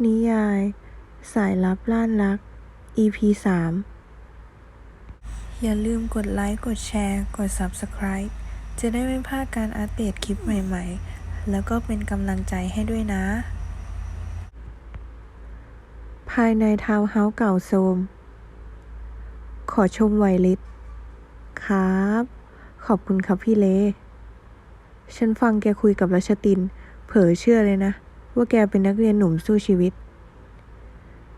นิยาย สายลับล้านรัก EP 3 อย่าลืมกดไลค์ กดแชร์ กด Subscribe จะได้ไม่พลาดการอัปเดตคลิปใหม่ๆ แล้วก็เป็นกำลังใจให้ด้วยนะ ภายในทาวน์เฮาส์เก่าโทมขอชมไวลิตครับ ขอบคุณครับพี่เล ฉันฟังแกคุยกับรัชติน เผลอเชื่อเลยนะ ว่าแกเป็นนักเรียนหนุ่มสู้ชีวิต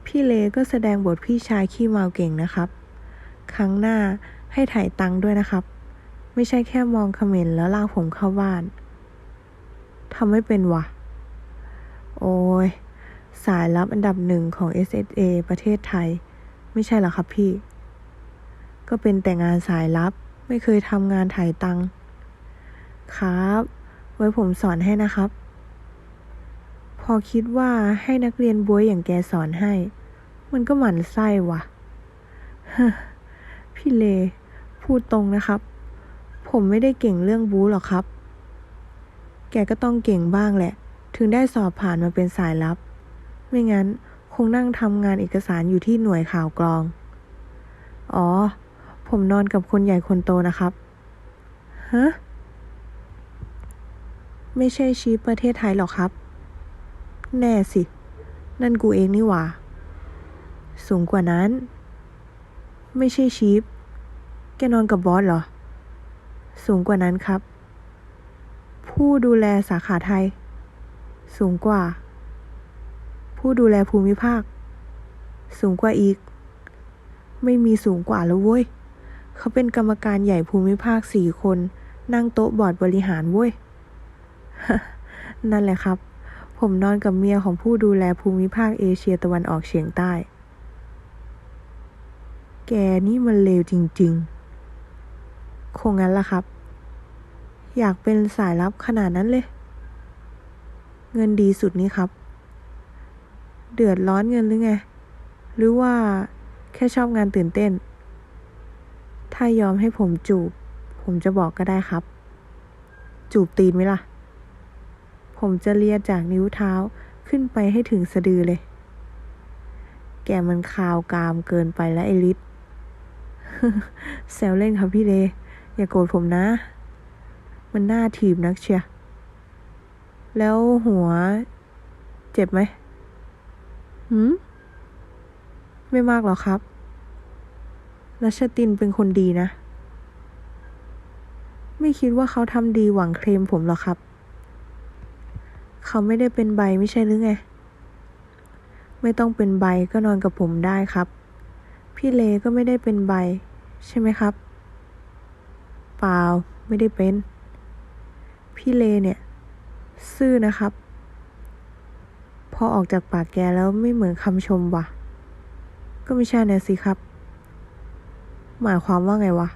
พี่เลก็แสดงบทพี่ชายขี้เมาเก่งนะครับ ครั้งหน้าให้ถ่ายตังค์ด้วยนะครับ ไม่ใช่แค่มองเขม็นแล้วลากผมเข้าบ้านทำไม่เป็นวะ โอ้ย สายลับอันดับหนึ่งของ SSA ประเทศไทย ไม่ใช่เหรอครับพี่ ก็เป็นแต่งานสายลับไม่เคยทำงานถ่ายตังค์ครับ ไว้ผมสอนให้นะครับ พอคิดว่าให้นักเรียนบวยอย่างแกสอนให้ มันก็หมั่นไส้ว่ะพี่เล พูดตรงนะครับ ผมไม่ได้เก่งเรื่องบู๊หรอกครับ แกก็ต้องเก่งบ้างแหละ ถึงได้สอบผ่านมาเป็นสายลับ ไม่งั้นคงนั่งทำงานเอกสารอยู่ที่หน่วยข่าวกรอง อ๋อ ผมนอนกับคนใหญ่คนโตนะครับ ฮะ ไม่ใช่ชีฟประเทศไทยหรอกครับ แน่สิ นั่นกูเองนี่หว่า สูงกว่านั้น ไม่ใช่ชีฟแกนอนกับบอสเหรอ สูงกว่านั้นครับ ผู้ดูแลสาขาไทย สูงกว่า ผู้ดูแลภูมิภาค สูงกว่าอีก ไม่มีสูงกว่าแล้วเว้ย เขาเป็นกรรมการใหญ่ภูมิภาคสี่คน นั่งโต๊ะบอร์ดบริหารเว้ย นั่นแหละครับ ผมนอนกับเมียของผู้ดูแลภูมิภาคเอเชียตะวันออกเฉียงใต้ แกนี่มันเลวจริง ๆ คงงั้นล่ะครับ อยากเป็นสายลับขนาดนั้นเลย เงินดีสุดนี่ครับ เดือดร้อนเงินหรือไง หรือว่าแค่ชอบงานตื่นเต้น ถ้ายอมให้ผมจูบ ผมจะบอกก็ได้ครับ จูบตีนไหมล่ะ ผมจะเลียจากนิ้วเท้าขึ้นไปให้ถึงสะดือเลย แกมันคาวกามเกินไปแล้วไอริสแซวเล่นครับพี่เล อย่าโกรธผมนะ มันน่าถีบนักเชีย แล้วหัว เจ็บไหมหืมไม่มากหรอกครับรัชตินเป็นคนดีนะ ไม่คิดว่าเขาทำดีหวังเคลมผมหรอกครับ เขาไม่ได้เป็นใบไม่ใช่หรือไง ไม่ต้องเป็นใบก็นอนกับผมได้ครับ พี่เลก็ไม่ได้เป็นใบ ใช่ไหมครับ เปล่าไม่ได้เป็น พี่เลเนี่ย ซื่อนะครับ พอออกจากปากแกแล้วไม่เหมือนคำชมว่ะ ก็ไม่ใช่นะสิครับ หมายความว่าไงวะ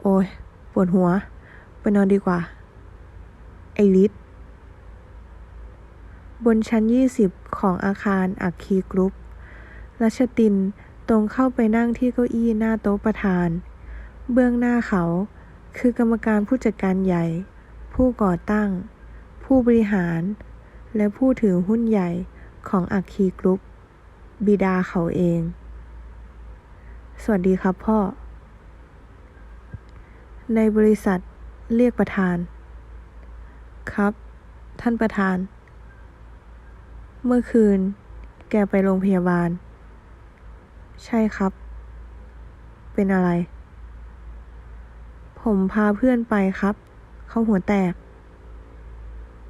โอ้ยปวดหัว ไปนอนดีกว่า ไอริส บนชั้น 20 ของอาคารอักคีกรุ๊ปรัชตินตรงเข้าไปนั่งที่เก้าอี้หน้าโต๊ะประธาน เบื้องหน้าเขา คือกรรมการผู้จัดการใหญ่ ผู้ก่อตั้ง ผู้บริหาร และผู้ถือหุ้นใหญ่ของอักคีกรุ๊ปบิดาเขาเอง สวัสดีครับพ่อ ในบริษัทเรียกประธาน ครับ ท่านประธาน เมื่อคืน แกไปโรงพยาบาล ใช่ครับ เป็นอะไร ผมพาเพื่อนไปครับ เขาหัวแตก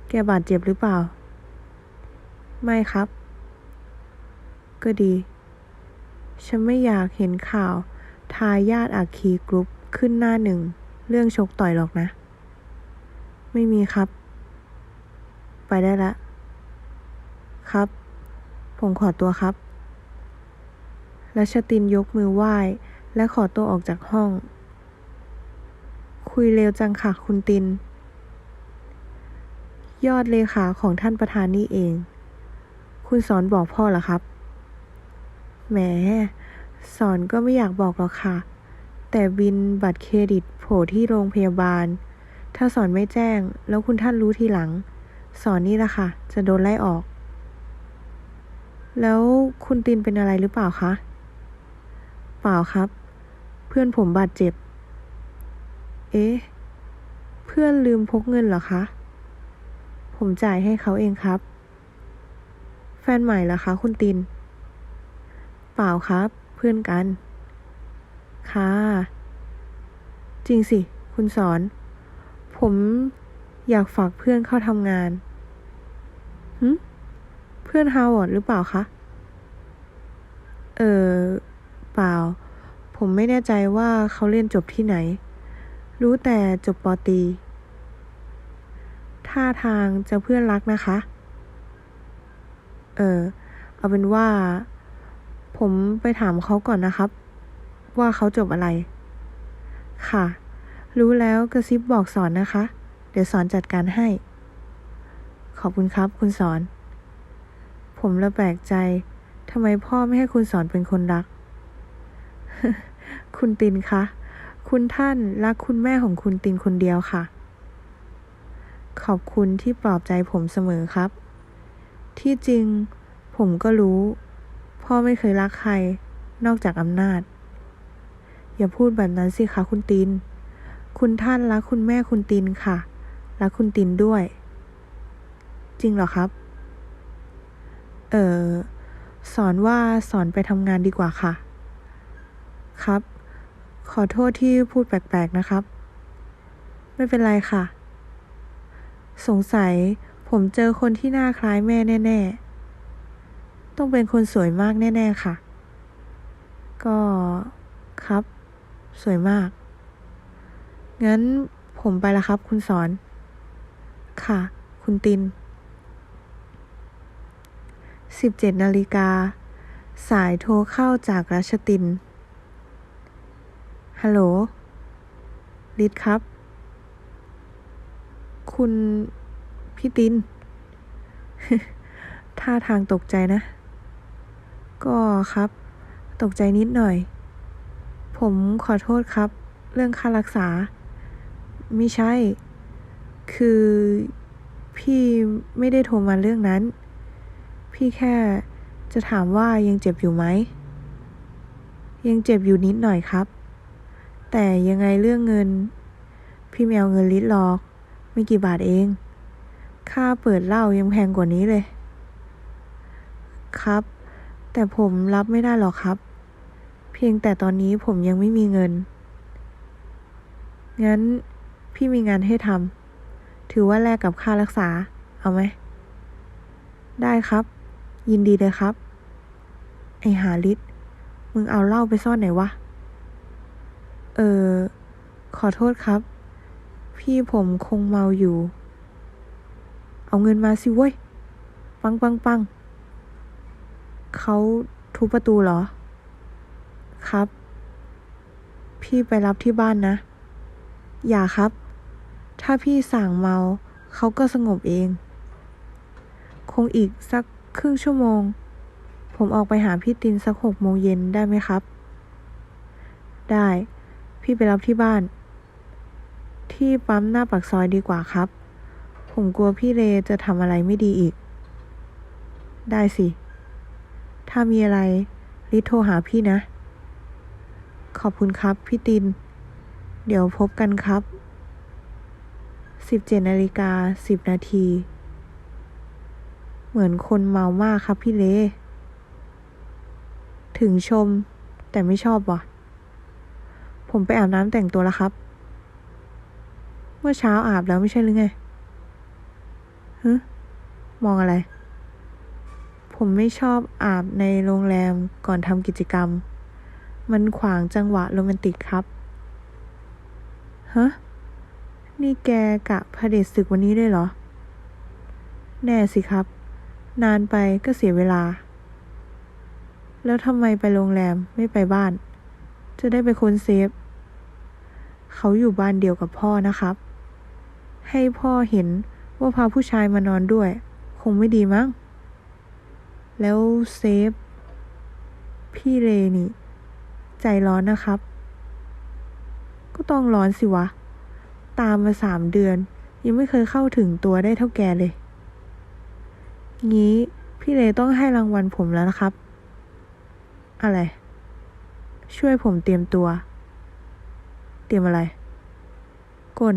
แกบาดเจ็บหรือเปล่า ไม่ครับ ก็ดี ฉันไม่อยากเห็นข่าว ทายาทอาคีกรุ๊ปขึ้นหน้าหนึ่ง เรื่องชกต่อยหรอกนะ ไม่มีครับ ไปได้ละ ครับ ผมขอตัวครับรัชตินยกมือไหว้ และขอตัวออกจากห้อง คุยเร็วจังค่ะคุณติน ยอดเลขาของท่านประธานนี่เอง คุณสอนบอกพ่อเหรอครับ แหม สอนก็ไม่อยากบอกหรอกค่ะ แต่บินบัตรเครดิตโผล่ที่โรงพยาบาล ถ้าสอนไม่แจ้ง แล้วคุณท่านรู้ทีหลัง สอนนี่ละค่ะ จะโดนไล่ออก แล้วคุณตินเป็นอะไรหรือเปล่าคะ เปล่าครับ เพื่อนผมบาดเจ็บ เอ๊ะ เพื่อนลืมพกเงินเหรอคะ ผมจ่ายให้เขาเองครับ แฟนใหม่เหรอคะ คุณติน เปล่าครับ เพื่อนกัน ค่ะ จริงสิ คุณสอน ผมอยากฝากเพื่อนเข้าทำงานหึเพื่อนฮาวาร์ดหรือเปล่าคะ เออเปล่า ผมไม่แน่ใจว่าเขาเรียนจบที่ไหน รู้แต่จบปอตี ท่าทางจะเพื่อนรักนะคะ เออ เอาเป็นว่า ผมไปถามเขาก่อนนะครับ ว่าเขาจบอะไร ค่ะ รู้แล้วกระซิบบอกสอนนะคะ เดี๋ยวสอนจัดการให้ ขอบคุณครับ คุณสอน ผมละแปลกใจทำไมพ่อไม่ให้คุณสอนเป็นคนรัก คุณตินคะ คุณท่านรักคุณแม่ของคุณตินคนเดียวค่ะ ขอบคุณที่ปลอบใจผมเสมอครับ ที่จริง ผมก็รู้ พ่อไม่เคยรักใคร นอกจากอำนาจ อย่าพูดแบบนั้นสิคะคุณติน คุณท่านรักคุณแม่คุณตินค่ะ รักคุณตินด้วย จริงเหรอครับ เออสอนว่าสอนไปทำงานดีกว่าค่ะ ครับ ขอโทษที่พูดแปลกๆนะครับ ไม่เป็นไรค่ะ สงสัยผมเจอคนที่หน้าคล้ายแม่แน่ ๆ ต้องเป็นคนสวยมากแน่ ๆ ค่ะ ก็ครับ สวยมาก งั้นผมไปละครับ คุณสอน ค่ะ คุณติน 17นาฬิกา สายโทรเข้าจากรัชติน ฮัลโหลลิศครับ คุณพี่ติน ท่าทางตกใจนะ ก็ครับ ตกใจนิดหน่อย ผมขอโทษครับ เรื่องค่ารักษา ไม่ใช่ คือพี่ไม่ได้โทรมาเรื่องนั้น พี่แค่จะถามว่ายังเจ็บอยู่ไหม ยังเจ็บอยู่นิดหน่อยครับ แต่ยังไงเรื่องเงิน พี่ไม่เอาเงินลิตรหรอก ไม่กี่บาทเอง ค่าเปิดเหล้ายังแพงกว่านี้เลย ครับ แต่ผมรับไม่ได้หรอกครับ เพียงแต่ตอนนี้ผมยังไม่มีเงิน งั้นพี่มีงานให้ทำถือว่าแลกกับค่ารักษา เอาไหม ได้ครับ ยินดีเลยครับ ไอหาลิศมึงเอาเหล้าไปซ่อนไหนวะ เออ ขอโทษครับ พี่ผมคงเมาอยู่ เอาเงินมาสิเว้ย ปังปังปัง เขาทุบประตูเหรอ ครับ พี่ไปรับที่บ้านนะ อย่าครับ ถ้าพี่สั่งเมา เขาก็สงบเอง คงอีกสัก ครึ่งชั่วโมง ผมออกไปหาพี่ตินสักหกโมงเย็นได้ไหมครับ ได้ พี่ไปรับที่บ้าน ที่ปั๊มหน้าปากซอยดีกว่าครับ ผมกลัวพี่เลจะทำอะไรไม่ดีอีก ได้สิ ถ้ามีอะไรรีโทรหาพี่นะ ขอบคุณครับพี่ติน เดี๋ยวพบกันครับ 17นาฬิกา10 นาที เหมือนคนเมามากครับพี่เล ถึงชม แต่ไม่ชอบว่ะ ผมไปอาบน้ำแต่งตัวแล้วครับ เมื่อเช้าอาบแล้วไม่ใช่หรือไงฮึมองอะไร ผมไม่ชอบอาบในโรงแรมก่อนทำกิจกรรม มันขวางจังหวะโรแมนติกครับฮะนี่แกกะพระเดชศึกวันนี้เลยเหรอ แน่สิครับ นานไปก็เสียเวลา แล้วทำไมไปโรงแรมไม่ไปบ้าน จะได้ไปค้นเซฟ เขาอยู่บ้านเดียวกับพ่อนะครับ ให้พ่อเห็นว่าพาผู้ชายมานอนด้วย คงไม่ดีมั้ง แล้วเซฟ พี่เลนี่ ใจร้อนนะครับ ก็ต้องร้อนสิวะ ตามมาสามเดือน ยังไม่เคยเข้าถึงตัวได้เท่าแกเลย งี้พี่เลต้องให้รางวัลผมแล้วนะครับ อะไร ช่วยผมเตรียมตัว เตรียมอะไร ก้น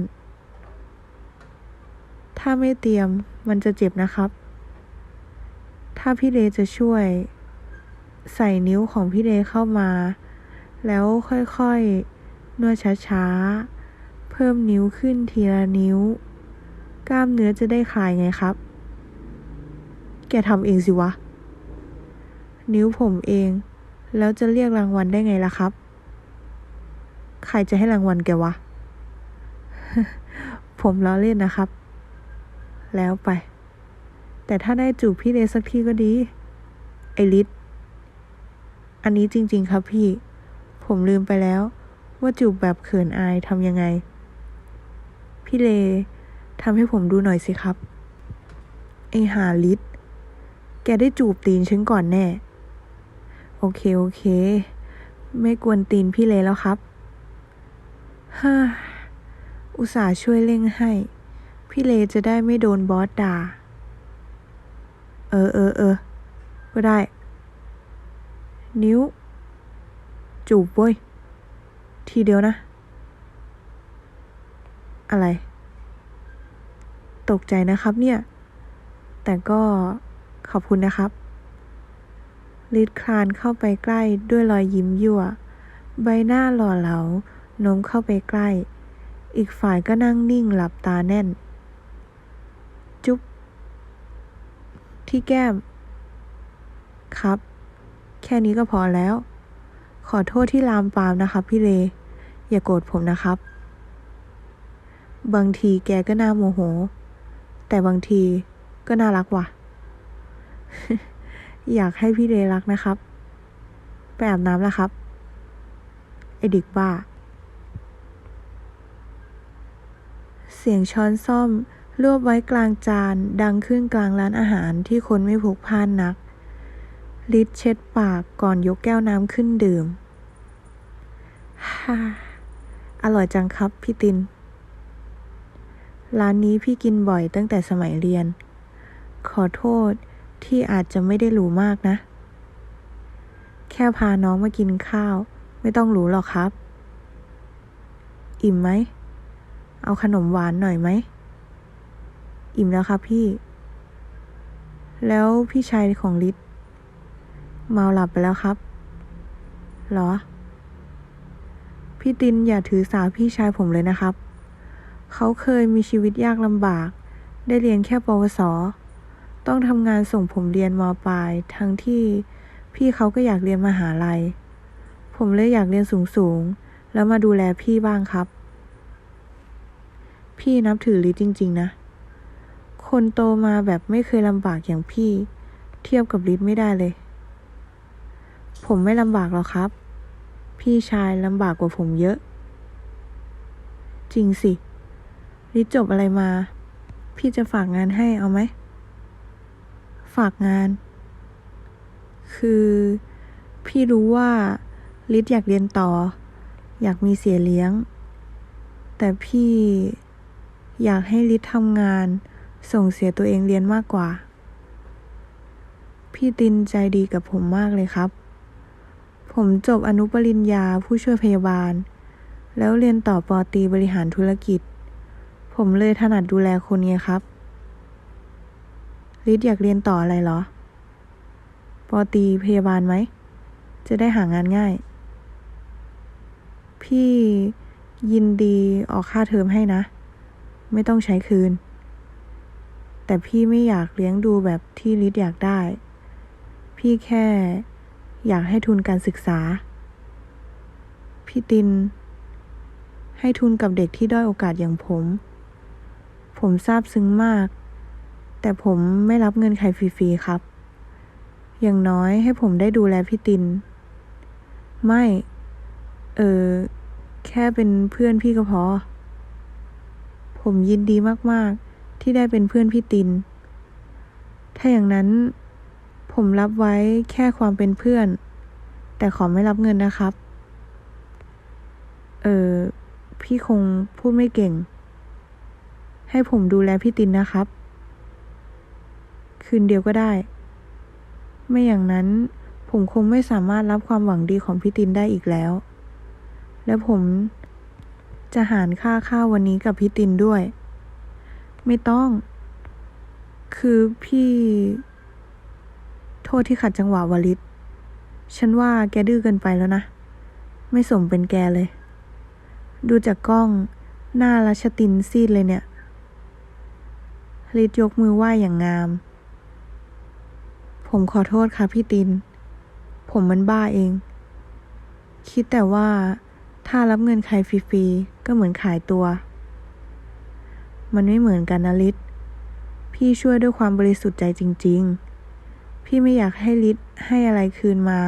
ถ้าไม่เตรียมมันจะเจ็บนะครับ ถ้าพี่เลจะช่วย ใส่นิ้วของพี่เลเข้ามา แล้วค่อยๆนวดช้าๆ เพิ่มนิ้วขึ้นทีละนิ้ว กล้ามเนื้อจะได้คลายไงครับ แกทำเองสิวะ นิ้วผมเอง แล้วจะเรียกรางวัลได้ไงล่ะครับ ใครจะให้รางวัลแกวะ ผมล้อเล่นนะครับ แล้วไป แต่ถ้าได้จูบพี่เลสักทีก็ดี ไอริสอันนี้จริง ๆ ครับพี่ ผมลืมไปแล้ว ว่าจูบแบบเขินอายทำยังไง พี่เลทำให้ผมดูหน่อยสิครับ ไอหาลิศ แกได้จูบตีนฉันก่อนแน่ โอเค โอเค ไม่กวนตีนพี่เลแล้วครับฮ่าอุตส่าห์ช่วยเร่งให้ พี่เลจะได้ไม่โดนบอสด่า เออเออเออก็ได้ นิ้ว จูบเว้ย ทีเดียวนะ อะไร ตกใจนะครับเนี่ย แต่ก็ ขอบคุณนะครับลิดคลานเข้าไปใกล้ด้วยรอยยิ้มยั่ว ใบหน้าหล่อเหลาโน้มเข้าไปใกล้ อีกฝ่ายก็นั่งนิ่งหลับตาแน่น จุ๊บ ที่แก้ม ครับ แค่นี้ก็พอแล้ว ขอโทษที่ลามปามนะครับพี่เล อย่าโกรธผมนะครับ บางทีแกก็น่าโมโห แต่บางทีก็น่ารักว่ะ อยากให้พี่เลรักนะครับ ไปอาบน้ำแล้วครับ ไอเด็กบ้า เสียงช้อนซ่อมรวบไว้กลางจานดังขึ้นกลางร้านอาหารที่คนไม่พลุกพล่านนักลิดเช็ดปากก่อนยกแก้วน้ำขึ้นดื่มฮ่าอร่อยจังครับพี่ติน ร้านนี้พี่กินบ่อยตั้งแต่สมัยเรียน ขอโทษ ที่อาจจะไม่ได้หรูมากนะ แค่พาน้องมากินข้าว ไม่ต้องหรูหรอกครับ อิ่มไหม เอาขนมหวานหน่อยไหม อิ่มแล้วครับพี่ แล้วพี่ชายของลิศเมาหลับไปแล้วครับเหรอ พี่ตินอย่าถือสาพี่ชายผมเลยนะครับ เขาเคยมีชีวิตยากลำบาก ได้เรียนแค่ปวส ต้องทำงานส่งผมเรียนมปลาย ทั้งที่พี่เขาก็อยากเรียนมหาลัย ผมเลยอยากเรียนสูงๆแล้วมาดูแลพี่บ้างครับ พี่นับถือลิจริง ๆ นะ คนโตมาแบบไม่เคยลำบากอย่างพี่ เทียบกับลิศไม่ได้เลย ผมไม่ลำบากหรอกครับ พี่ชายลำบากกว่าผมเยอะ จริงสิลิจบอะไรมา พี่จะฝากงานให้เอาไหม ฝากงาน คือพี่รู้ว่าลิศอยากเรียนต่อ อยากมีเสียเลี้ยง แต่พี่อยากให้ลิศทำงาน ส่งเสียตัวเองเรียนมากกว่า พี่ตินใจดีกับผมมากเลยครับ ผมจบอนุปริญญาผู้ช่วยพยาบาล แล้วเรียนต่อปอตีบริหารธุรกิจ ผมเลยถนัดดูแลคนไงครับ ลิศอยากเรียนต่ออะไรเหรอ ปอตีพยาบาลไหม จะได้หางานง่าย พี่ยินดีออกค่าเทอมให้นะ ไม่ต้องใช้คืน แต่พี่ไม่อยากเลี้ยงดูแบบที่ลิศอยากได้ พี่แค่อยากให้ทุนการศึกษา พี่ติน ให้ทุนกับเด็กที่ด้อยโอกาสอย่างผม ผมซาบซึ้งมาก แต่ผมไม่รับเงินใครฟรีๆครับ อย่างน้อยให้ผมได้ดูแลพี่ติน ไม่ เออ แค่เป็นเพื่อนพี่ก็พอ ผมยินดีมากๆ ที่ได้เป็นเพื่อนพี่ติน ถ้าอย่างนั้น ผมรับไว้แค่ความเป็นเพื่อน แต่ขอไม่รับเงินนะครับ เออ พี่คงพูดไม่เก่ง ให้ผมดูแลพี่ตินนะครับ คืนเดียวก็ได้ ไม่อย่างนั้นผมคงไม่สามารถรับความหวังดีของพี่ตินได้อีกแล้ว และผมจะหารค่าข้าววันนี้กับพี่ตินด้วย ไม่ต้อง คือพี่ โทษที่ขัดจังหวะวลิต ฉันว่าแกดื้อเกินไปแล้วนะ ไม่สมเป็นแกเลย ดูจากกล้องหน้ารัชตินซีดเลยเนี่ยลิศยกมือไหว้อย่างงาม ผมขอโทษค่ะพี่ติน ผมมันบ้าเอง คิดแต่ว่าถ้ารับเงินใครฟรีๆ ก็เหมือนขายตัว มันไม่เหมือนกันนะลิศพี่ช่วยด้วยความบริสุทธิ์ใจจริง ๆ พี่ไม่อยากให้ลิศให้อะไรคืนมา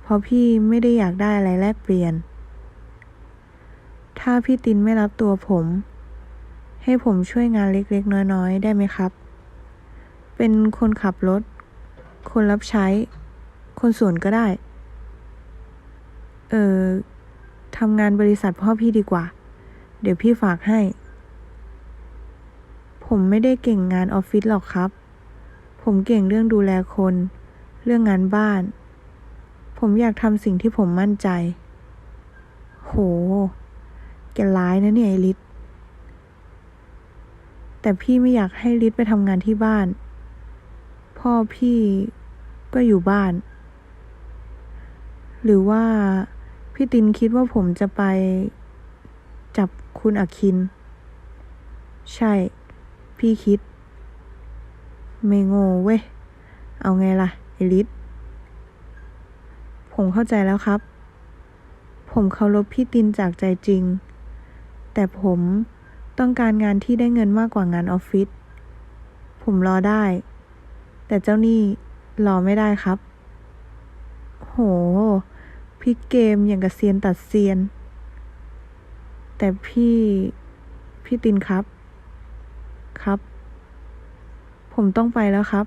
เพราะพี่ไม่ได้อยากได้อะไรแลกเปลี่ยน ถ้าพี่ตินไม่รับตัวผม ให้ผมช่วยงานเล็กๆ น้อยๆ ได้ไหมครับ เป็นคนขับรถ คนรับใช้ คนสวนก็ได้ เออทำงานบริษัทพ่อพี่ดีกว่า เดี๋ยวพี่ฝากให้ ผมไม่ได้เก่งงานออฟฟิศหรอกครับ ผมเก่งเรื่องดูแลคน เรื่องงานบ้าน ผมอยากทำสิ่งที่ผมมั่นใจ โห แกร้ายนะเนี่ยไอริสแต่พี่ไม่อยากให้ริสไปทำงานที่บ้าน พ่อพี่ก็อยู่บ้าน หรือว่าพี่ตินคิดว่าผมจะไปจับคุณอคิน ใช่ พี่คิด ไม่โง่เว้ย เอาไงล่ะไอริสผมเข้าใจแล้วครับ ผมเคารพพี่ตินจากใจจริง แต่ผมต้องการงานที่ได้เงินมากกว่างานออฟฟิศผมรอได้ แต่เจ้านี้รอไม่ได้ครับ โหพี่เกมอย่างกับเซียนตัดเซียน แต่พี่พี่ตินครับ ครับ ผมต้องไปแล้วครับ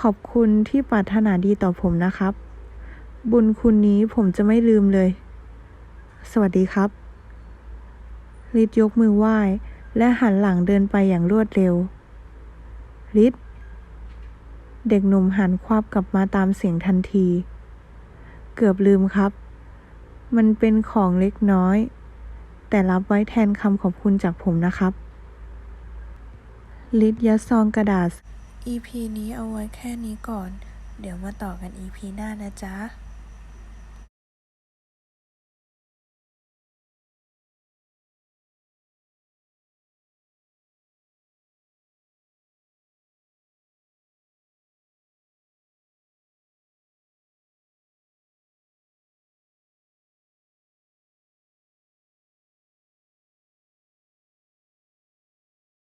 ขอบคุณที่ปรารถนาดีต่อผมนะครับ บุญคุณนี้ผมจะไม่ลืมเลย สวัสดีครับลิศยกมือไหว้ และหันหลังเดินไปอย่างรวดเร็วลิศ เด็กหนุ่มหันควับกลับมาตามเสียงทันที เกือบลืมครับ มันเป็นของเล็กน้อย แต่รับไว้แทนคำขอบคุณจากผมนะครับ ลิศยัดซองกระดาษ EP นี้เอาไว้แค่นี้ก่อน เดี๋ยวมาต่อกัน EP หน้านะจ๊ะ